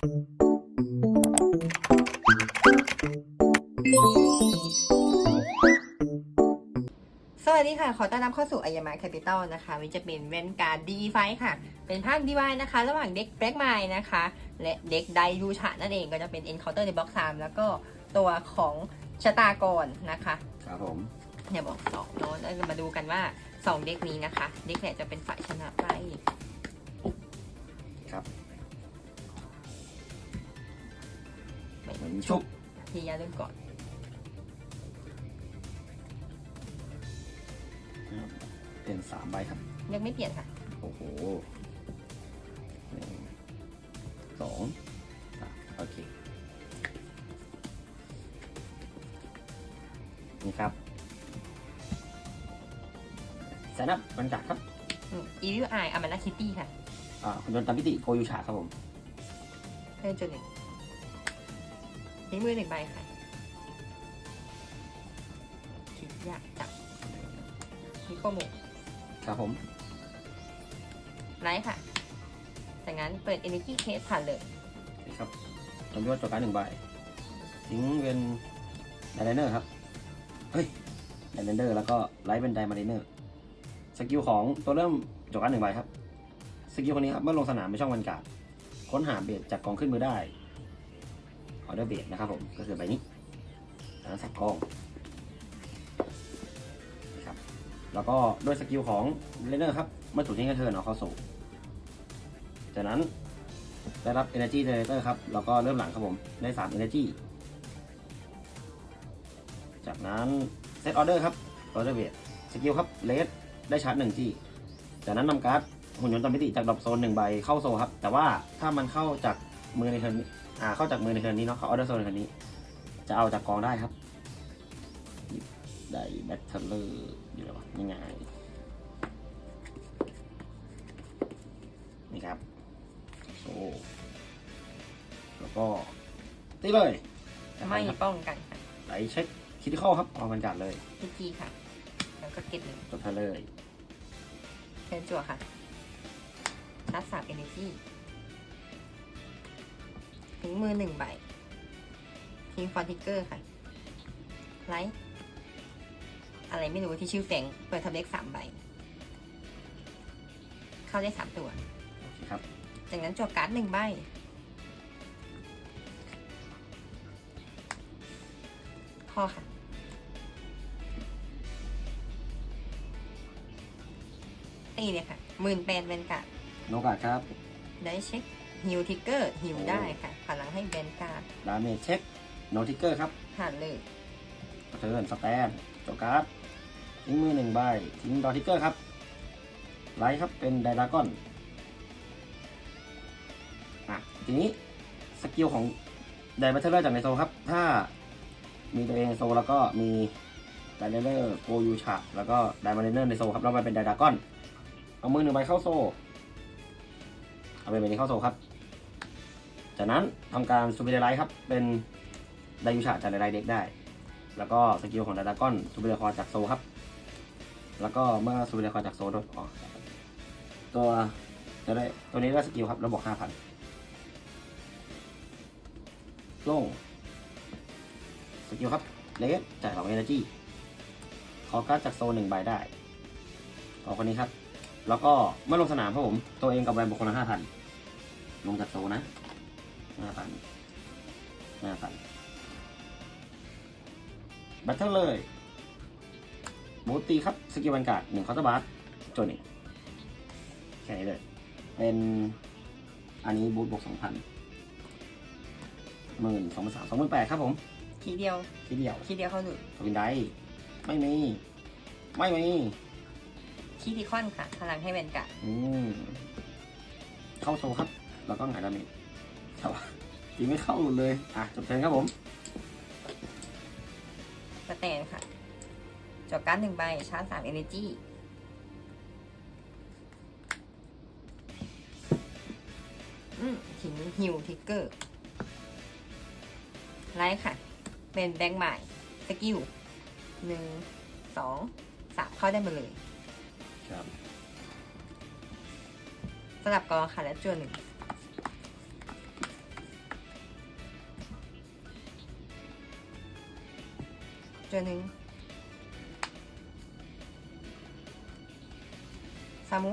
สวัสดีค่ะ ขอต้อนรับเข้าสู่อายามาแคปิตอลนะคะวิจะเป็นเวนการ์ดดีไฟค่ะ เป็นภาคดีไวนะคะ ระหว่างเด็กแบล็กไมล์นะคะ และเด็กไดยูชะนั่นเองก็จะเป็น Encounter ในบล็อก3แล้วก็ตัวของชะตากรนะคะ ครับผมเนี่ยบอกสองเนอะแล้วจะมาดูกันว่า2เด็กนี้นะคะ เด็กไหนจะเป็นฝ่ายชนะไปครับ ไม่เหมือนชุบทียาเริ่มก่อนเป็นสามใบครับ ยังไม่เปลี่ยนค่ะ โอ้โหหนึ่งสองสามโอเค นี่ครับแซนับมันจัดครับอีวิวไออามานาคิตตี้ค่ะ อ่าคุณยนต์ตามพิติโกยูชาครับผมเพิ่มจุดหนึ่ง ทิ้งมือหนึ่งใบค่ะ คิดยากจับนิโกโมครับผม ไลท์ค่ะ จากนั้นเปิด Energy Case ผ่านเลยนี่ครับทำยอดจอการดหนึ่งใบ ทิ้งเป็นไดไลเนอร์ครับ เฮ้ย ไดไลเนอร์แล้วก็ไลท์เป็นไดมาริเนอร์ สกิลของตัวเริ่มจอการดหนึ่งใบครับ สกิลคนนี้ครับ เมื่อลงสนามในช่องวันการ์ดค้นหาเบสจากกองขึ้นมือได้ ออเดอร์เบสนะครับผมก็คือใบนี้แล้วสับกล้องนะครับแล้วก็ด้วยสกิลของเลนเนอร์ครับเมื่อถูกทิ้งกระเทิร์นเอาเข้าสู่จากนั้นได้รับ Energy Generator ครับ แล้วก็เริ่มหลังครับผม ได้ 3 Energy จากนั้น Set Order ครับ Order Base สกิลครับ เลสได้ชาร์จ1ที่ จากนั้นนำการ์ดหุ่นยนต์ตามมิติจากดรอปโซนหนึ่งใบเข้าโซครับ แต่ว่าถ้ามันเข้าจาก มือในเทิร์นนี้อ่าเข้าจากมือในเทิร์นนี้เนาะเข้า Order Zone ในเทิร์นนี้ จะเอาจากกองได้ครับหยิบได้แบทเทเลอร์อยู่แล้ววะยังไงนี่ครับโอ้แล้วก็ตีเลยไม่ป้องกันค่ะไหลเช็คคิดที่เข้าครับออกบรรยากาศเลยพีจีค่ะ แล้วก็เก็บหนึ่งจบไปเลยเทิร์นจั่วค่ะชาร์จสาม Energy ทิ้งมือหนึ่งใบ ทิ้งฟอนติกเกอร์ค่ะ ไลท์ อะไรไม่รู้ที่ชื่อแฝงเปิดทับเล็กสามใบ เข้าได้สามตัว โอเคครับ จากนั้นจั่วการ์ดหนึ่งใบพอค่ะ ตีเลยค่ะหมื่นแปดเวนการ์ดโนกาสครับ ได้เช็ค ฮิวทิกเกอร์ฮิวได้ค่ะพลังให้เวนการ์ดดาเมจเช็คโนทิกเกอร์ครับผ่านเลยเทิร์นสแตนจบการ์ดทิ้งมือหนึ่งใบทิ้งดอทิกเกอร์ครับไลท์ครับเป็นไดดากอนอะทีนี้สกิลของไดบัตเทอร์จากในโซลครับ ถ้ามีตัวเองในโซลแล้วก็มีไดเนอร์โกยูชะแล้วก็ไดมาเนเนอร์ในโซลครับแล้วมาเป็นไดดากอน เอามือหนึ่งใบเข้าโซลเอาเป็นใบนี้เข้าโซลครับ จากนั้นทำการซูเปอร์ไลท์ครับ เป็นไดยูชะจากไดเด็กได้ แล้วก็สกิลของไดดากอนซูเปอร์คอจากโซครับ แล้วก็เมื่อซูเปอร์คอจากโซลดนอ๋อตัวจะได้ตัวนี้ได้สกิลครับแล้วบอกห้าพันลงสกิลครับเลสจ่ายสองเอเนจีขอการจากโซลหนึ่งใบได้ขอคนนี้ครับ แล้วก็เมื่อลงสนามครับผม ตัวเองกับแวนบุคคลละห้าพันลงจากโซนะ ห้าพันห้าพันบัตเทิลเลยบูตตีครับ สกิลวันการ์ดหนึ่งคอร์ตบาร์จนหนึ่งแค่นี้เลย เป็นอันนี้บูทบวกสองพันหมื่นสองพันสามสองหมื่นแปดครับผม ทีเดียว ทีเดียวทีเดียวเขาหนุนทวินได้ไม่มี ไม่มีคีติคอนค่ะพลังให้เวนการ์ดอืมเข้าโซครับ แล้วก็หงายดาเมจ แต่ว่าตีไม่เข้าเลย อะจบเทิร์นครับผมสแตนค่ะจั่วการ์ดหนึ่งใบชาร์จสามเอเนจีอืมทิ้งฮิวทิกเกอร์ไลท์ค่ะ เป็นแบงค์ใหม่สกิลหนึ่งสองสามเข้าได้หมาเลย ครับสลับกองค่ะและจวนหนึ่ง จวนหนึ่งสามุ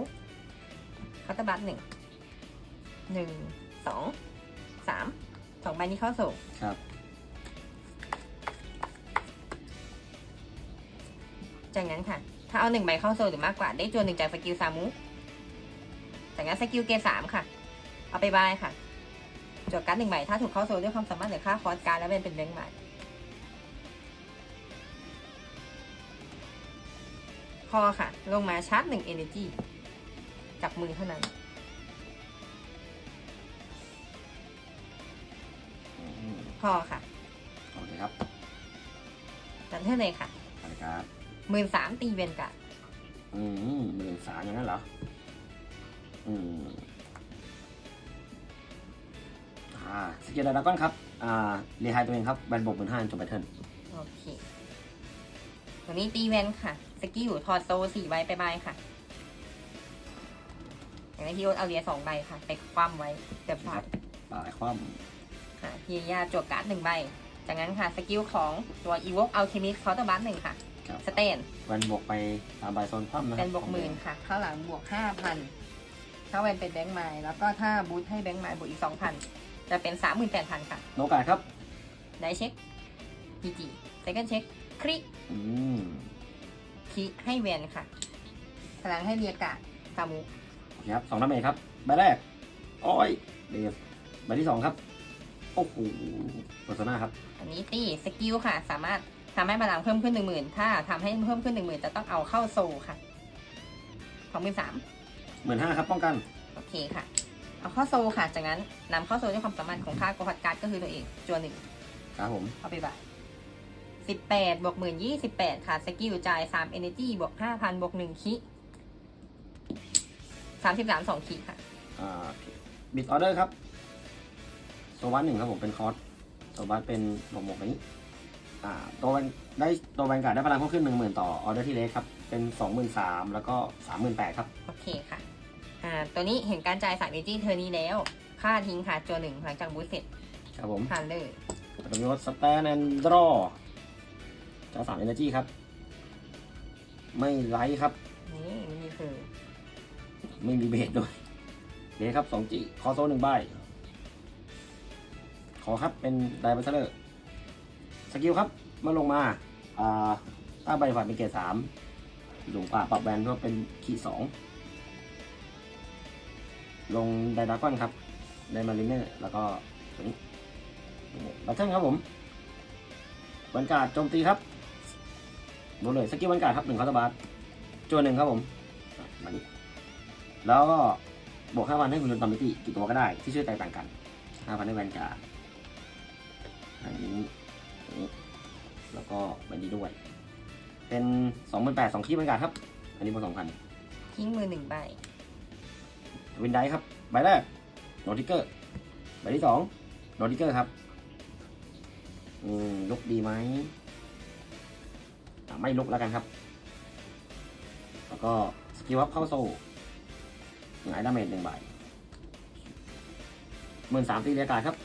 คัตเตอร์บัตหนึ่งหนึ่งสองสามสองใบนี้เข้าสู่ครับ จากนั้นค่ะ ถ้าเอาหนึ่งใบเข้าโซลหรือมากกว่าได้จวนหนึ่งจากสกิลสามุจากนั้นสกิลเกรดสามค่ะ เอาไปบายค่ะจดการ์ดหนึ่งใบถ้าถูกเข้าโซลด้วยความสามารถหรือค่าคอร์สการ์ดแล้วเป็นเป็นแบงค์ใหม่ พอค่ะ ลงมาชาร์จหนึ่งเอเนจีจับมือเท่านั้นอืมพอค่ะโอเคครับจัดเท่าเลยค่ะไปครับหมื่นสามตีเวนกะอืมหมื่นสามอย่างนั้นเหรอ อืมอ่าสกิลดราก้อนครับ อ่าเรียไฮตัวเองครับแบนบกหมื่นห้าจบแบทเทิลโอเคตัวนี้ตีเวนค่ะ สกิลถอดโซสี่ใบไปใบค่ะอย่างนี้พี่โอ๊ตเอาเรียสองใบค่ะ ไปคว่ำไว้เดี๋ยวพลาดป่ายคว่ค่ะพี่ยาจวดการ์ดหนึ่งใบ จากนั้นค่ะสกิลของตัวอีว k กอัลเคมิสเคาน์เตอร์บัสหนึ่งค่ะำครับสเตน แวนบวกไปตามใบโซนคว่ำนะครัเป็นบวกหมื่นค่ะ ข้างหลังบวกห้าพันถ้าเวนเป็นแบงค์ไม้แล้วก็ถ้าบูทให้แบงค์ไม้บวกอีกสองพันจะเป็นสามหมื่นแปดพันค่ะ โนกาสครับ ได้เช็คจีจีเซคันเช็คคลิกอืม คีให้เวนค่ะพลังให้เรียกะซามุโอเคครับสองดาเมจครับใบแรกโอ้ยเดฟใบที่สองครับโอ้โหโฆษณาครับ อันนี้ตีสกิลค่ะ สามารถทำให้พลังเพิ่มขึ้นหนึ่งหมื่นถ้าทำให้เพิ่มขึ้นหนึ่งหมื่นจะต้องเอาเข้าโซลค่ะสองหมื่นสามหมื่นห้าครับป้องกัน โอเคค่ะ เอาเข้าโซลค่ะ จากนั้นนำเข้าโซลด้วยความสามารถของค่าโกพัดการ์ดก็คือตัวเองจวนหนึ่งครับผมเอาไปบ่าย สิบแปดบวกหมื่นยี่สิบแปดค่ะ สกิลจ่ายสามเอเนจีบวกห้าพันบวกหนึ่งคิสามสิบสามสองคิค่ะ อ่าบิดออเดอร์ครับโซบัสหนึ่งครับผมเป็นคอร์สโซบัสเป็นหมวกหมวกนี้อ่าตัวแวนได้ตัวแวนการ์ดได้พลังเพิ่มขึ้นหนึ่งหมื่นต่อออเดอร์ที่เล็กครับ เป็นสองหมื่นสามแล้วก็สามหมื่นแปดครับ โอเคค่ะ อ่า ตัวนี้เห็นการจ่ายสามเอเนจีเทอร์นี้แล้ว ค่าทิ้งค่ะจวนหนึ่งหลังจากบูสเสร็จครับผมผ่านเลยตรงนี้ว่าสแตนแอนดรอ จะสามเอเนจีครับ ไม่ไลท์ครับ นี่นี่คือไม่มีเบสด้วยเลครับสองจีคอโซหนึ่งใบขอครับเป็นไดบัสเลอร์สกิลครับเมื่อลงมาอ่าถ้าใบฝ่ายเป็นเกรดสามสูงกว่าปรับแบนเพื่อเป็นขีดสองลงไดดากอนครับไดมาริเนอร์แล้วก็ตัวนี้บัตเทิลครับผมวันการ์ดโจมตีครับ ดูเลยสกิลวันการ์ดครับหนึ่งคอร์ตบาร์จวนหนึ่งครับผมอะมาดิแล้วก็บวกห้าพันให้คุณยนต์ตอมมิติกี่ตัวก็ได้ ที่ชื่อแตกต่างกันห้าพันให้แวนการ์ดอันนี้อันนี้แล้วก็ใบนี้ด้วย เป็นสองหมื่นแปดสองคีย์บรรยากาศครับ อันนี้บนสองพันทิ้งมือหนึ่งใบวินไดครับใบแรกโนติเกอร์ใบที่สองโนติเกอร์ครับอืมลุกดีไหมอะ ไม่ลุกแล้วกันครับ แล้วก็สกิลอัพเข้าโซ่หงายดาเมจหนึ่งใบหมื่นสามตีเรียกาศครับ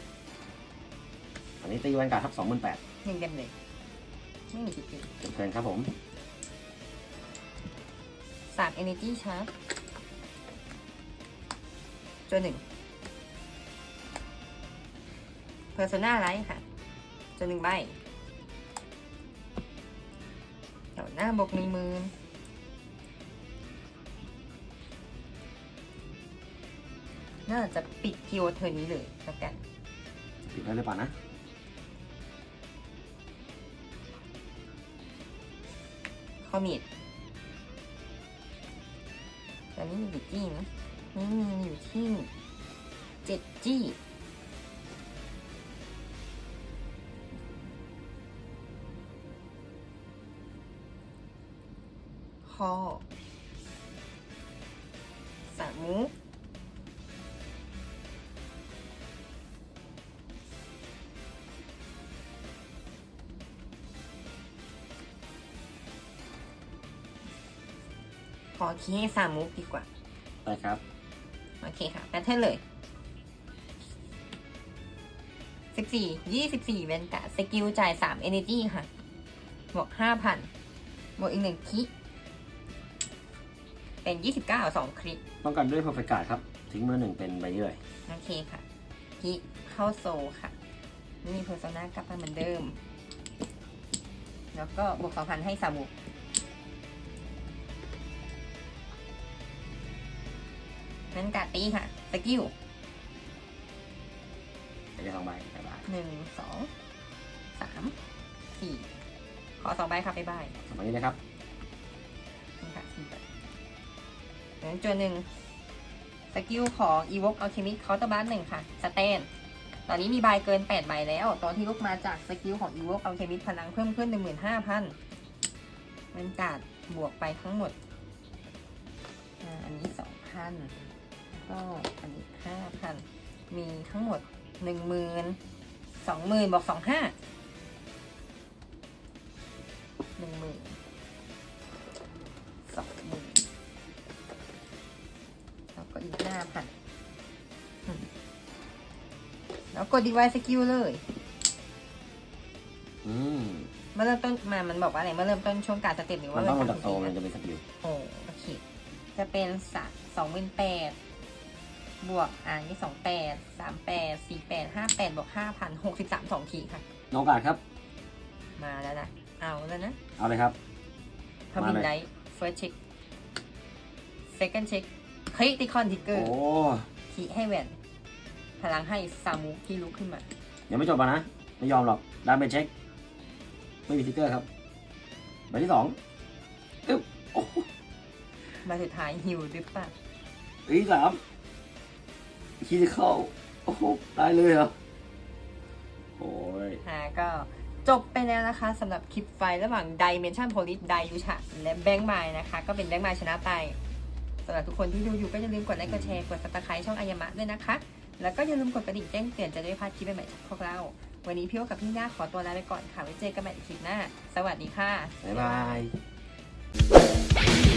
อันนี้ตีแวนการ์ดครับสองหมื่นแปดหนึ่งเต็มเลย ไม่มีจิตจบเทิร์นครับผมสามเอเนจีชาร์จจนหนึ่งเพอร์โซนาไลท์ค่ะจนหนึ่งใบ เดี๋ยวหน้าบกมีมือน่าจะปิดพีโอเทอร์นี้เลยแล้วกัน ปิดได้หรือเปล่านะ คอมิดตอนนี้มีกี่จี้นะนี่มีอยู่ที่เจ็ดจี้ คอสามมุกขอคีย์ให้สามมุกดีกว่าได้ครับ โอเคค่ะ แพทเทิร์นเลยสิบสี่ยี่สิบสี่เวนกะสกิลจ่ายสามเอเนจีค่ะ บวกห้าพันบวกอีกหนึ่งคิ เป็นยี่สิบเก้าสองคลิกต้องการด้วย perfect card ครับ ทิ้งมือหนึ่งเป็นใบเยื่อยโอเคค่ะคิเข้าโซลค่ะ นี่เพอร์โซนากลับมาเหมือนเดิม แล้วก็บวกสองพันให้สามุนั้นการตีค่ะ สกิลไปได้สองใบบ๊ายบายหนึ่งสองสามสี่ขอสองใบค่ะไปบายสองใบนี้นะครับ จวนหนึ่งสกิลของ e v o k e Alchemist Counter b a r หนึ่งค่ะสเตนตอนนี้มีใบเกิน8ใบแล้ว ตอนที่ลุกมาจากสกิลของ e v o k e Alchemist พลังเพิ่มขึ้น 15,000มันกาดบวกไปทั้งหมด อันนี้ 2,000ก็อันนี้ 5,000 มีทั้งหมด 1 0 0 0 0 20,000 บอก 25,000 1 0 0 0 0 แล้วก็อีกห้าพันแล้วกดดีไวสกิลเลย อืมเมื่อเริ่มต้นมา มันบอกว่าอะไรเมื่อเริ่มต้นช่วงการสเต็ปหรือมัว่านต้องลงเริ่จากโซลมันจะเป็นสกิลโอ้โอเค จะเป็นสามสองหมื่นแปดบวกอ่านี่สองแปดสามแปดสี่แปดห้าแปดบวกห้าพันหกสิบสามสองทีค่ะ น้องการดครับ มาแล้วนะ เอาแล้วนะเอาเลยครับ ทำบินมาเลยได first check second check critical trigger โอ้คีให้แหวนพลังให้ซามูที่ลุกขึ้นมา ยังไม่จบอะนะ ไม่ยอมหรอกดามเป็นเช็ค ไม่มีสติ๊กเกอร์ครับใบที่สองอึ๊บโอ้โหมาสุดท้ายฮิวหรือเปล่าใบที่สามคีย์เข้าโอ้โหได้เลยเหรอโอ้ย อ่าก็จบไปแล้วนะคะสำหรับคลิปไฟระหว่าง Dimension Police ไดยูชะและแบงค์ไมล์นะคะ ก็เป็นแบงค์ไมล์ชนะไป สำหรับทุกคนที่ดูอยู่ก็อย่าลืมกดไลค์กดแชร์กดซับสไครต์ช่องอายมะด้วยนะคะ แล้วก็อย่าลืมกดกระดิ่งแจ้งเตือนจะได้พลาดคลิปใหม่ๆจากพวกเรา วันนี้พี่โอกับพี่หน้าขอตัวลาไปก่อนค่ะไว้เจอกันใหม่คลิปหน้า สวัสดีค่ะ บ๊ายบาย